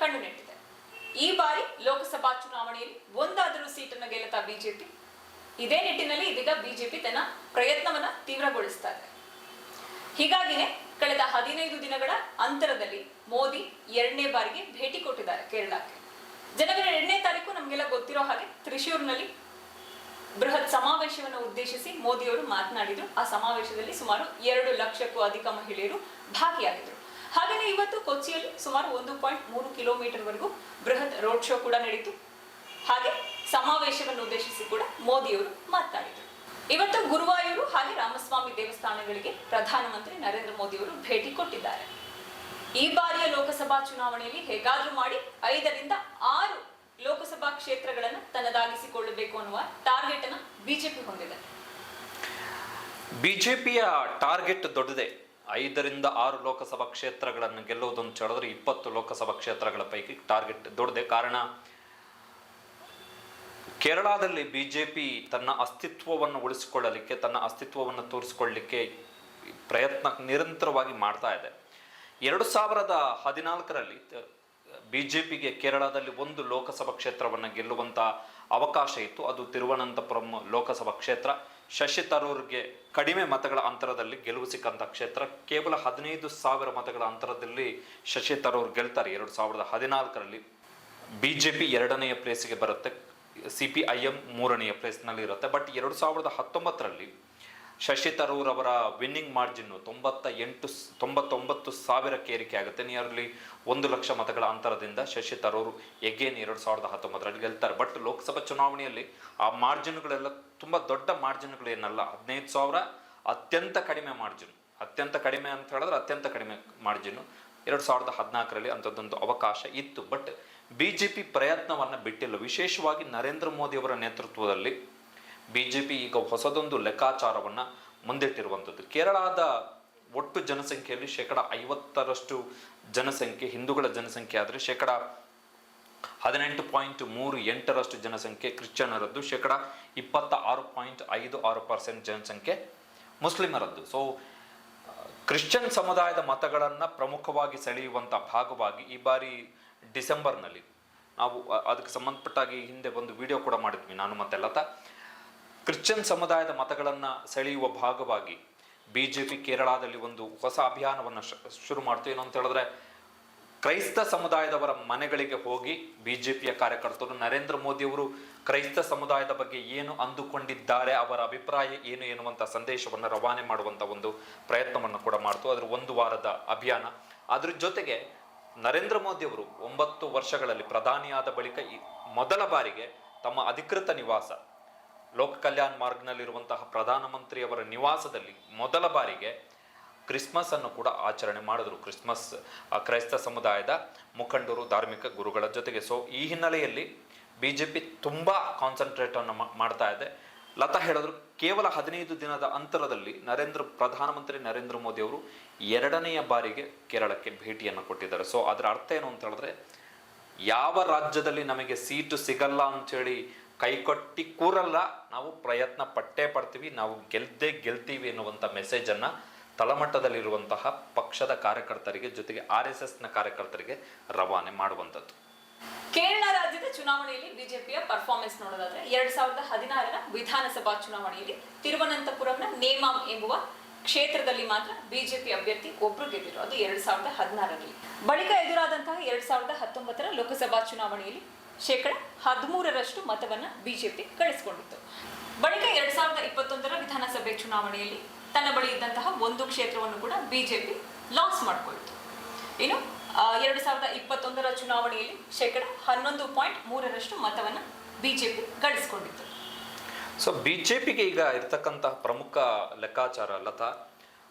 ಕಣ್ಣು ನೆಟ್ಟಿದೆ ಈ ಬಾರಿ ಲೋಕಸಭಾ ಚುನಾವಣೆಯಲ್ಲಿ ಒಂದಾದರೂ ಸೀಟನ್ನು ಗೆಲ್ಲುತ್ತಾ ಬಿಜೆಪಿ? ಇದೇ ನಿಟ್ಟಿನಲ್ಲಿ ಇದೀಗ ಬಿಜೆಪಿ ತನ್ನ ಪ್ರಯತ್ನವನ್ನ ತೀವ್ರಗೊಳಿಸ್ತಾ ಇದೆ ಹೀಗಾಗಿನೇ ಕಳೆದ ಹದಿನೈದು ದಿನಗಳ ಅಂತರದಲ್ಲಿ ಮೋದಿ ಎರಡನೇ ಬಾರಿಗೆ ಭೇಟಿ ಕೊಟ್ಟಿದ್ದಾರೆ ಕೇರಳಕ್ಕೆ. ಜನವರಿ ಎರಡನೇ ತಾರೀಕು ನಮಗೆಲ್ಲ ಗೊತ್ತಿರೋ ಹಾಗೆ ತ್ರಿಶೂರ್ನಲ್ಲಿ ಬೃಹತ್ ಸಮಾವೇಶವನ್ನು ಉದ್ದೇಶಿಸಿ ಮೋದಿಯವರು ಮಾತನಾಡಿದರು. ಆ ಸಮಾವೇಶದಲ್ಲಿ ಸುಮಾರು ಎರಡು ಲಕ್ಷಕ್ಕೂ ಅಧಿಕ ಮಹಿಳೆಯರು ಭಾಗಿಯಾಗಿದ್ರು. ಹಾಗೆಯೇ ಇವತ್ತು ಕೊಚ್ಚಿಯಲ್ಲಿ ಸುಮಾರು ಒಂದು ಪಾಯಿಂಟ್ ಮೂರು ಕಿಲೋಮೀಟರ್ ವರೆಗೂ ಬೃಹತ್ ರೋಡ್ ಶೋ ಕೂಡ ನಡೀತು. ಹಾಗೆ ಸಮಾವೇಶವನ್ನು ಉದ್ದೇಶಿಸಿ ಕೂಡ ಮೋದಿಯವರು ಮಾತನಾಡಿದರು ಇವತ್ತು ಗುರುವಾಯೂರು ಹಾಗೆ ರಾಮಸ್ವಾಮಿ ದೇವಸ್ಥಾನಗಳಿಗೆ ಪ್ರಧಾನಮಂತ್ರಿ ನರೇಂದ್ರ ಮೋದಿಯವರು ಭೇಟಿ ಕೊಟ್ಟಿದ್ದಾರೆ. ಈ ಬಾರಿಯ ಲೋಕಸಭಾ ಚುನಾವಣೆಯಲ್ಲಿ ಹೇಗಾದ್ರೂ ಮಾಡಿ ಐದರಿಂದ ಆರು ಲೋಕಸಭಾ ಕ್ಷೇತ್ರಗಳನ್ನು ತನ್ನದಾಗಿಸಿಕೊಳ್ಳಬೇಕು ಅನ್ನುವ ಟಾರ್ಗೆಟ್ ಅನ್ನು ಬಿಜೆಪಿ ಹೊಂದಿದೆ. ಬಿಜೆಪಿಯ ಟಾರ್ಗೆಟ್ ದೊಡ್ಡದೆ. ಐದರಿಂದ ಆರು ಲೋಕಸಭಾ ಕ್ಷೇತ್ರಗಳನ್ನು ಗೆಲ್ಲುವುದನ್ನು ಹೇಳಿದ್ರೆ ಇಪ್ಪತ್ತು ಲೋಕಸಭಾ ಕ್ಷೇತ್ರಗಳ ಪೈಕಿ ಟಾರ್ಗೆಟ್ ದೊಡ್ಡದೆ. ಕಾರಣ, ಕೇರಳದಲ್ಲಿ ಬಿ ಜೆ ಪಿ ತನ್ನ ಅಸ್ತಿತ್ವವನ್ನು ಉಳಿಸಿಕೊಳ್ಳಲಿಕ್ಕೆ, ತನ್ನ ಅಸ್ತಿತ್ವವನ್ನು ತೋರಿಸಿಕೊಳ್ಳಲಿಕ್ಕೆ ಪ್ರಯತ್ನ ನಿರಂತರವಾಗಿ ಮಾಡ್ತಾ ಇದೆ. ಎರಡು ಸಾವಿರದ ಹದಿನಾಲ್ಕರಲ್ಲಿ ಬಿಜೆಪಿಗೆ ಕೇರಳದಲ್ಲಿ ಒಂದು ಲೋಕಸಭಾ ಕ್ಷೇತ್ರವನ್ನು ಗೆಲ್ಲುವಂಥ ಅವಕಾಶ ಇತ್ತು. ಅದು ತಿರುವನಂತಪುರಂ ಲೋಕಸಭಾ ಕ್ಷೇತ್ರ. ಶಶಿ ತರೂರ್ಗೆ ಕಡಿಮೆ ಮತಗಳ ಅಂತರದಲ್ಲಿ ಗೆಲುವು ಸಿಕ್ಕಂಥ ಕ್ಷೇತ್ರ. ಕೇವಲ ಹದಿನೈದು ಸಾವಿರ ಮತಗಳ ಅಂತರದಲ್ಲಿ ಶಶಿ ತರೂರ್ ಗೆಲ್ತಾರೆ. ಎರಡು ಸಾವಿರದ ಹದಿನಾಲ್ಕರಲ್ಲಿ ಬಿ ಜೆ ಪಿ ಎರಡನೆಯ ಪ್ಲೇಸಿಗೆ ಬರುತ್ತೆ. ಸಿ ಪಿ ಐ ಎಂ ಮೂರನೆಯ ಪ್ಲೇಸ್ನಲ್ಲಿ ಇರುತ್ತೆ. ಬಟ್ ಎರಡು ಸಾವಿರದ ಹತ್ತೊಂಬತ್ತರಲ್ಲಿ ಶಶಿ ತರೂರ್ ಅವರ ವಿನ್ನಿಂಗ್ ಮಾರ್ಜಿನ್ನು ತೊಂಬತ್ತ ಎಂಟು ತೊಂಬತ್ತೊಂಬತ್ತು ಸಾವಿರಕ್ಕೆ ಏರಿಕೆ ಆಗುತ್ತೆ. ನಿಯರ್ಲಿ ಒಂದು ಲಕ್ಷ ಮತಗಳ ಅಂತರದಿಂದ ಶಶಿ ತರೂರ್ ಎಗೇನ್ ಎರಡು ಸಾವಿರದ ಹತ್ತೊಂಬತ್ತರಲ್ಲಿ ಗೆಲ್ತಾರೆ. ಬಟ್ ಲೋಕಸಭಾ ಚುನಾವಣೆಯಲ್ಲಿ ಆ ಮಾರ್ಜಿನ್ಗಳೆಲ್ಲ ತುಂಬ ದೊಡ್ಡ ಮಾರ್ಜಿನ್ಗಳೇನಲ್ಲ. ಹದಿನೈದು ಸಾವಿರ ಅತ್ಯಂತ ಕಡಿಮೆ ಮಾರ್ಜಿನ್. ಅತ್ಯಂತ ಕಡಿಮೆ ಅಂತ ಹೇಳಿದ್ರೆ ಅತ್ಯಂತ ಕಡಿಮೆ ಮಾರ್ಜಿನ್ನು. ಎರಡು ಸಾವಿರದ ಹದಿನಾಲ್ಕರಲ್ಲಿ ಅಂಥದ್ದೊಂದು ಅವಕಾಶ ಇತ್ತು. ಬಟ್ ಬಿ ಜೆ ಪಿ ಪ್ರಯತ್ನವನ್ನು ಬಿಟ್ಟಿಲ್ಲ. ವಿಶೇಷವಾಗಿ ನರೇಂದ್ರ ಮೋದಿಯವರ ನೇತೃತ್ವದಲ್ಲಿ ಬಿ ಜೆ ಪಿ ಈಗ ಹೊಸದೊಂದು ಲೆಕ್ಕಾಚಾರವನ್ನು ಮುಂದಿಟ್ಟಿರುವಂಥದ್ದು. ಕೇರಳದ ಒಟ್ಟು ಜನಸಂಖ್ಯೆಯಲ್ಲಿ ಶೇಕಡ ಐವತ್ತರಷ್ಟು ಜನಸಂಖ್ಯೆ, ಹಿಂದೂಗಳ ಜನಸಂಖ್ಯೆ ಆದರೆ ಶೇಕಡ ಹದಿನೆಂಟು ಪಾಯಿಂಟ್ ಮೂರು ಎಂಟರಷ್ಟು ಜನಸಂಖ್ಯೆ ಕ್ರಿಶ್ಚಿಯನರದ್ದು ಶೇಕಡ ಇಪ್ಪತ್ತ ಆರು ಪಾಯಿಂಟ್ ಐದು ಆರು ಪರ್ಸೆಂಟ್ ಜನಸಂಖ್ಯೆ, ಮುಸ್ಲಿಮರದ್ದು. ಸೊ ಕ್ರಿಶ್ಚಿಯನ್ ಸಮುದಾಯದ ಮತಗಳನ್ನು ಪ್ರಮುಖವಾಗಿ ಸೆಳೆಯುವಂಥ ಭಾಗವಾಗಿ ಈ ಬಾರಿ ಡಿಸೆಂಬರ್ನಲ್ಲಿ ನಾವು ಅದಕ್ಕೆ ಸಂಬಂಧಪಟ್ಟಾಗಿ ಹಿಂದೆ ಒಂದು ವಿಡಿಯೋ ಕೂಡ ಮಾಡಿದ್ವಿ ನಾನು ಮತ್ತೆ ಲತಾ. ಕ್ರಿಶ್ಚಿಯನ್ ಸಮುದಾಯದ ಮತಗಳನ್ನು ಸೆಳೆಯುವ ಭಾಗವಾಗಿ ಬಿ ಜೆ ಪಿ ಕೇರಳದಲ್ಲಿ ಒಂದು ಹೊಸ ಅಭಿಯಾನವನ್ನು ಶುರು ಮಾಡ್ತು ಏನು ಅಂತ ಹೇಳಿದ್ರೆ ಕ್ರೈಸ್ತ ಸಮುದಾಯದವರ ಮನೆಗಳಿಗೆ ಹೋಗಿ ಬಿ ಜೆ ಪಿಯ ಕಾರ್ಯಕರ್ತರು ನರೇಂದ್ರ ಮೋದಿಯವರು ಕ್ರೈಸ್ತ ಸಮುದಾಯದ ಬಗ್ಗೆ ಏನು ಅಂದುಕೊಂಡಿದ್ದಾರೆ, ಅವರ ಅಭಿಪ್ರಾಯ ಏನು ಎನ್ನುವಂಥ ಸಂದೇಶವನ್ನು ರವಾನೆ ಮಾಡುವಂಥ ಒಂದು ಪ್ರಯತ್ನವನ್ನು ಕೂಡ ಮಾಡ್ತು. ಅದರ ಒಂದು ವಾರದ ಅಭಿಯಾನ. ಅದ್ರ ಜೊತೆಗೆ ನರೇಂದ್ರ ಮೋದಿಯವರು ಒಂಬತ್ತು ವರ್ಷಗಳಲ್ಲಿ ಪ್ರಧಾನಿಯಾದ ಬಳಿಕ ಮೊದಲ ಬಾರಿಗೆ ತಮ್ಮ ಅಧಿಕೃತ ನಿವಾಸ ಲೋಕ ಕಲ್ಯಾಣ ಮಾರ್ಗ್ನಲ್ಲಿರುವಂತಹ ಪ್ರಧಾನಮಂತ್ರಿಯವರ ನಿವಾಸದಲ್ಲಿ ಮೊದಲ ಬಾರಿಗೆ ಕ್ರಿಸ್ಮಸ್ ಅನ್ನು ಕೂಡ ಆಚರಣೆ ಮಾಡಿದ್ರು. ಕ್ರಿಸ್ಮಸ್ ಕ್ರೈಸ್ತ ಸಮುದಾಯದ ಮುಖಂಡರು, ಧಾರ್ಮಿಕ ಗುರುಗಳ ಜೊತೆಗೆ. ಸೊ ಈ ಹಿನ್ನೆಲೆಯಲ್ಲಿ ಬಿ ಜೆ ಪಿ ತುಂಬ ಕಾನ್ಸಂಟ್ರೇಟನ್ನು ಮಾಡ್ತಾ ಇದೆ. ಲತಾ ಹೇಳಿದ್ರು, ಕೇವಲ ಹದಿನೈದು ದಿನದ ಅಂತರದಲ್ಲಿ ನರೇಂದ್ರ ಪ್ರಧಾನಮಂತ್ರಿ ನರೇಂದ್ರ ಮೋದಿ ಅವರು ಎರಡನೆಯ ಬಾರಿಗೆ ಕೇರಳಕ್ಕೆ ಭೇಟಿಯನ್ನು ಕೊಟ್ಟಿದ್ದಾರೆ. ಸೊ ಅದರ ಅರ್ಥ ಏನು ಅಂತ ಹೇಳಿದ್ರೆ, ಯಾವ ರಾಜ್ಯದಲ್ಲಿ ನಮಗೆ ಸೀಟು ಸಿಗಲ್ಲ ಅಂತೇಳಿ ಕೈಕೊಟ್ಟಿ ಕೂರಲ್ಲ. ನಾವು ಪ್ರಯತ್ನ ಪಟ್ಟೇ ಪಡ್ತೀವಿ. ನಾವು ಗೆಲ್ದೇ ಗೆಲ್ತೀವಿ ಎನ್ನುವಂಥ ಮೆಸೇಜನ್ನು ತಳಮಟ್ಟದಲ್ಲಿರುವಂತಹ ಪಕ್ಷದ ಕಾರ್ಯಕರ್ತರಿಗೆ ಜೊತೆಗೆ ಆರ್ ಎಸ್ ಎಸ್ನ ಕಾರ್ಯಕರ್ತರಿಗೆ ರವಾನೆ ಮಾಡುವಂಥದ್ದು. ಕೇರಳ ರಾಜ್ಯದ ಚುನಾವಣೆಯಲ್ಲಿ ಬಿಜೆಪಿಯ ಪರ್ಫಾರ್ಮೆನ್ಸ್ ನೋಡೋದಾದ್ರೆ ಎರಡ್ ಸಾವಿರದ ಹದಿನಾರರ ವಿಧಾನಸಭಾ ಚುನಾವಣೆಯಲ್ಲಿ ತಿರುವನಂತಪುರಂನ ನೇಮಾಮ್ ಎಂಬುವ ಕ್ಷೇತ್ರದಲ್ಲಿ ಮಾತ್ರ ಬಿಜೆಪಿ ಅಭ್ಯರ್ಥಿ ಒಬ್ರು ಗೆದ್ದರು ಅದು ಎರಡ್ ಸಾವಿರದ ಹದಿನಾರರಲ್ಲಿ. ಬಳಿಕ ಎದುರಾದಂತಹ ಎರಡ್ ಸಾವಿರದ ಹತ್ತೊಂಬತ್ತರ ಲೋಕಸಭಾ ಚುನಾವಣೆಯಲ್ಲಿ ಶೇಕಡ ಹದಿಮೂರರಷ್ಟು ಮತವನ್ನು ಬಿಜೆಪಿ ಗಳಿಸಿಕೊಂಡಿತ್ತು. ಬಳಿಕ ಎರಡ್ ಸಾವಿರದ ಇಪ್ಪತ್ತೊಂದರ ವಿಧಾನಸಭೆ ಚುನಾವಣೆಯಲ್ಲಿ ತನ್ನ ಬಳಿ ಇದ್ದಂತಹ ಒಂದು ಕ್ಷೇತ್ರವನ್ನು ಕೂಡ ಬಿಜೆಪಿ ಲಾಸ್ ಮಾಡಿಕೊಳ್ತು. ಇನ್ನು ಎರಡು ಸಾವಿರದ ಇಪ್ಪತ್ತೊಂದರ ಚುನಾವಣೆಯಲ್ಲಿ ಶೇಕಡ ಹನ್ನೊಂದು ಪಾಯಿಂಟ್ ಮೂರರಷ್ಟು ಮತವನ್ನು ಬಿಜೆಪಿ ಗಳಿಸಿಕೊಂಡಿತ್ತು. ಸೊ ಬಿಜೆಪಿಗೆ ಈಗ ಇರ್ತಕ್ಕಂತಹ ಪ್ರಮುಖ ಲೆಕ್ಕಾಚಾರ ಲತಾ,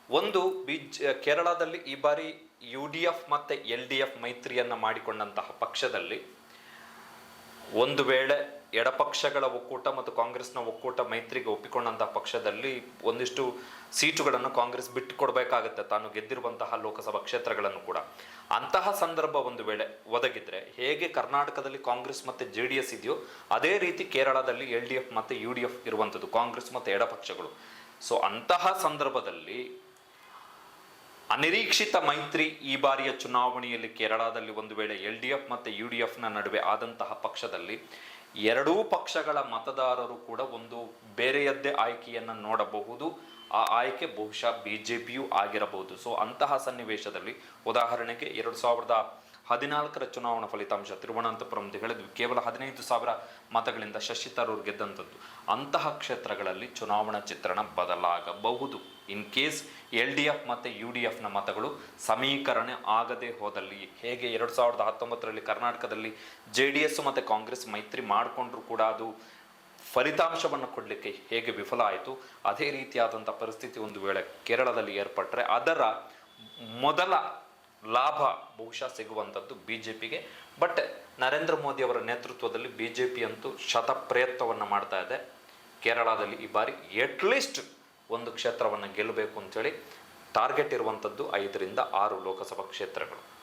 ಒಂದು ಬಿಜ್, ಕೇರಳದಲ್ಲಿ ಈ ಬಾರಿ ಯು ಡಿ ಎಫ್ ಮತ್ತು ಎಲ್ ಡಿ ಎಫ್ ಮೈತ್ರಿಯನ್ನು ಮಾಡಿಕೊಂಡಂತಹ ಪಕ್ಷದಲ್ಲಿ ಒಂದು ವೇಳೆ ಎಡಪಕ್ಷಗಳ ಒಕ್ಕೂಟ ಮತ್ತು ಕಾಂಗ್ರೆಸ್ನ ಒಕ್ಕೂಟ ಮೈತ್ರಿಗೆ ಒಪ್ಪಿಕೊಂಡಂತಹ ಪಕ್ಷದಲ್ಲಿ ಒಂದಿಷ್ಟು ಸೀಟುಗಳನ್ನು ಕಾಂಗ್ರೆಸ್ ಬಿಟ್ಟು ಕೊಡಬೇಕಾಗುತ್ತೆ ತಾನು ಗೆದ್ದಿರುವಂತಹ ಲೋಕಸಭಾ ಕ್ಷೇತ್ರಗಳನ್ನು ಕೂಡ. ಅಂತಹ ಸಂದರ್ಭ ಒಂದು ವೇಳೆ ಒದಗಿದ್ರೆ ಹೇಗೆ ಕರ್ನಾಟಕದಲ್ಲಿ ಕಾಂಗ್ರೆಸ್ ಮತ್ತು ಜೆ ಡಿ ಎಸ್ ಇದೆಯೋ, ಅದೇ ರೀತಿ ಕೇರಳದಲ್ಲಿ ಎಲ್ ಡಿ ಎಫ್ ಮತ್ತು ಯು ಡಿ ಎಫ್ ಇರುವಂಥದ್ದು ಕಾಂಗ್ರೆಸ್ ಮತ್ತು ಎಡಪಕ್ಷಗಳು. ಸೊ ಅಂತಹ ಸಂದರ್ಭದಲ್ಲಿ ಅನಿರೀಕ್ಷಿತ ಮೈತ್ರಿ ಈ ಬಾರಿಯ ಚುನಾವಣೆಯಲ್ಲಿ ಕೇರಳದಲ್ಲಿ ಒಂದು ವೇಳೆ ಎಲ್ ಡಿ ಎಫ್ ಮತ್ತು ಯು ಡಿ ಎಫ್ನ ನಡುವೆ ಆದಂತಹ ಪಕ್ಷದಲ್ಲಿ ಎರಡೂ ಪಕ್ಷಗಳ ಮತದಾರರು ಕೂಡ ಒಂದು ಬೇರೆಯದ್ದೇ ಆಯ್ಕೆಯನ್ನು ನೋಡಬಹುದು. ಆ ಆಯ್ಕೆ ಬಹುಶಃ ಬಿ ಜೆ ಪಿಯೂ ಆಗಿರಬಹುದು. ಸೊ ಅಂತಹ ಸನ್ನಿವೇಶದಲ್ಲಿ ಉದಾಹರಣೆಗೆ ಎರಡು ಸಾವಿರದ ಹದಿನಾಲ್ಕರ ಚುನಾವಣಾ ಫಲಿತಾಂಶ ತಿರುವನಂತಪುರಂ ಅಂತ ಹೇಳಿದ್ವಿ. ಕೇವಲ ಹದಿನೈದು ಸಾವಿರ ಮತಗಳಿಂದ ಶಶಿ ತರೂರ್ ಗೆದ್ದಂಥದ್ದು ಅಂತಹ ಕ್ಷೇತ್ರಗಳಲ್ಲಿ ಚುನಾವಣಾ ಚಿತ್ರಣ ಬದಲಾಗಬಹುದು. In case L D F ಮತ್ತು ಯು ಡಿ ಎಫ್ನ ಮತಗಳು ಸಮೀಕರಣ ಆಗದೆ ಹೋದಲ್ಲಿ ಹೇಗೆ ಎರಡು ಸಾವಿರದ ಹತ್ತೊಂಬತ್ತರಲ್ಲಿ ಕರ್ನಾಟಕದಲ್ಲಿ ಜೆ ಡಿ ಎಸ್ ಮತ್ತು ಕಾಂಗ್ರೆಸ್ ಮೈತ್ರಿ ಮಾಡಿಕೊಂಡ್ರು ಕೂಡ ಅದು ಫಲಿತಾಂಶವನ್ನು ಕೊಡಲಿಕ್ಕೆ ಹೇಗೆ ವಿಫಲ ಆಯಿತು, ಅದೇ ರೀತಿಯಾದಂಥ ಪರಿಸ್ಥಿತಿ ಒಂದು ವೇಳೆ ಕೇರಳದಲ್ಲಿ ಏರ್ಪಟ್ಟರೆ ಅದರ ಮೊದಲ ಲಾಭ ಬಹುಶಃ ಸಿಗುವಂಥದ್ದು ಬಿ ಜೆ ಪಿಗೆ ಬಟ್ ನರೇಂದ್ರ ಮೋದಿ ಅವರ ನೇತೃತ್ವದಲ್ಲಿ ಬಿ ಜೆ ಪಿ ಅಂತೂ ಶತ ಪ್ರಯತ್ನವನ್ನು ಮಾಡ್ತಾ ಇದೆ. ಕೇರಳದಲ್ಲಿ ಈ ಬಾರಿ ಎಟ್ಲೀಸ್ಟ್ ಒಂದು ಕ್ಷೇತ್ರವನ್ನು ಗೆಲ್ಲಬೇಕು ಅಂತೇಳಿ ಟಾರ್ಗೆಟ್ ಇರುವಂಥದ್ದು ಐದರಿಂದ ಆರು ಲೋಕಸಭಾ ಕ್ಷೇತ್ರಗಳು.